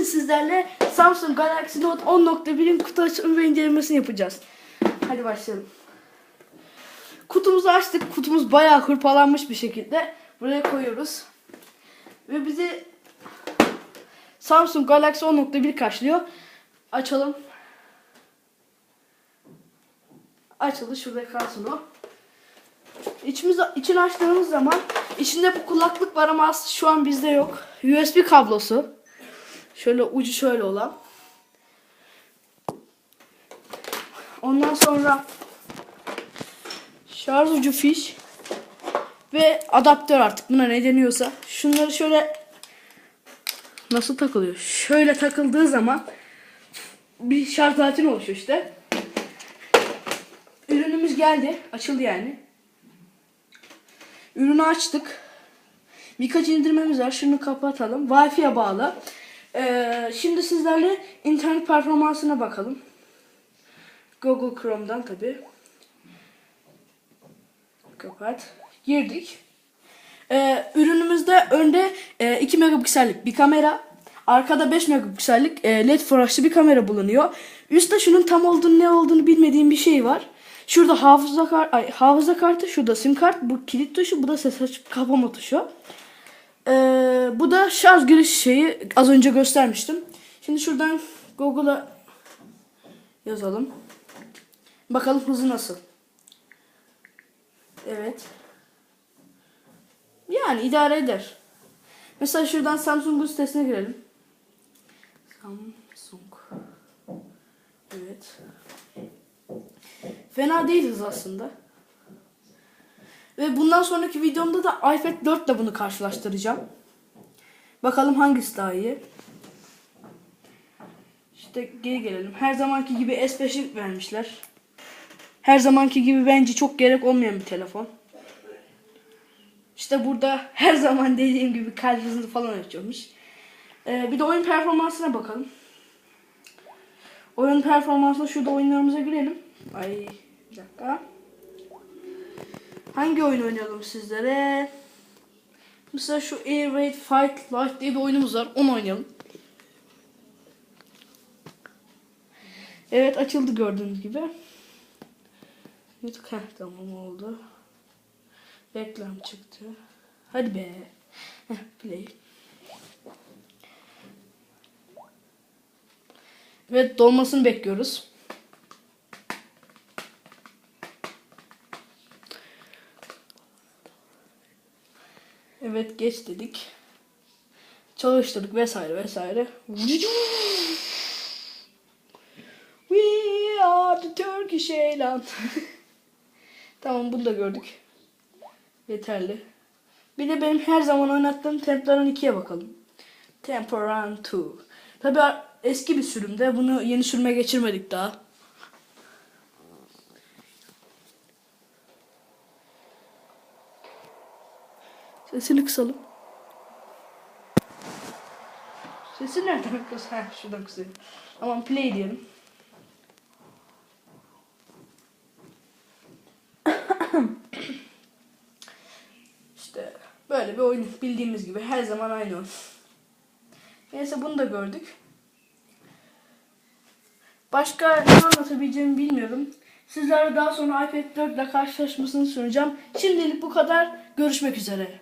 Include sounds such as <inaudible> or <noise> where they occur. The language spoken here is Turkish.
Bugün sizlerle Samsung Galaxy Note 10.1'in kutu açılımı ve incelemesini yapacağız. Hadi başlayalım. Kutumuzu açtık. Kutumuz bayağı hırpalanmış bir şekilde. Buraya koyuyoruz. Ve bizi Samsung Galaxy 10.1 karşılıyor. Açalım. Açıldı. Şurada kalsın o. İçimiz, içini açtığımız zaman içinde bu kulaklık var ama şu an bizde yok. USB kablosu. Şöyle ucu şöyle olan. Ondan sonra şarj ucu fiş ve adaptör artık buna ne deniyorsa. Şunları şöyle nasıl takılıyor? Şöyle takıldığı zaman bir şarj aleti oluşuyor işte. Ürünümüz geldi. Açıldı yani. Ürünü açtık. Birkaç indirmemiz var. Şunu kapatalım. Wi-Fi'ye bağlı. Ee, şimdi sizlerle internet performansına bakalım. Google Chrome'dan tabi. Kapat. Girdik. Ee, ürünümüzde önde e, 2 megapiksellik bir kamera. Arkada 5 megapiksellik e, led flaşlı bir kamera bulunuyor. Üstte şunun tam olduğunu ne olduğunu bilmediğim bir şey var. Şurada hafıza kart, ay, hafıza kartı, şurada sim kart, bu kilit tuşu, bu da ses açıp kapama tuşu. Ee, bu da şarj giriş şeyi az önce göstermiştim. Şimdi şuradan Google'a yazalım. Bakalım hızı nasıl. Evet. Yani idare eder. Mesela şuradan Samsung'un sitesine girelim. Samsung. Evet. Fena değil hız aslında. Ve bundan sonraki videomda da iPad 4 ile bunu karşılaştıracağım. Bakalım hangisi daha iyi. İşte geri gelelim. Her zamanki gibi S5'i vermişler. Her zamanki gibi bence çok gerek olmayan bir telefon. İşte burada her zaman dediğim gibi kalp hızını falan açıyormuş. Ee, bir de oyun performansına bakalım. Oyun performansına şurada oyunlarımıza girelim. Ay bir dakika. Hangi oyun oynayalım sizlere? Mesela şu Air Raid Fight Light diye bir oyunumuz var. Onu oynayalım. Evet açıldı gördüğünüz gibi. YouTube heh, tamam oldu. Reklam çıktı. Hadi be. Play. Evet dolmasını bekliyoruz. Evet geç dedik. Çalıştırdık vesaire vesaire. We are the Turkish Airlines. <laughs> tamam bunu da gördük. Yeterli. Bir de benim her zaman oynattığım Templaran 2'ye bakalım. Templaran 2. Tabi eski bir sürümde. Bunu yeni sürüme geçirmedik daha. Sesini kısalım. Sesi nereden kıs? Ha şuradan kısayım. Aman play diyelim. işte böyle bir oyun bildiğimiz gibi her zaman aynı oyun. Neyse bunu da gördük. Başka ne anlatabileceğimi bilmiyorum. Sizlere daha sonra iPad 4 ile karşılaşmasını sunacağım. Şimdilik bu kadar. Görüşmek üzere.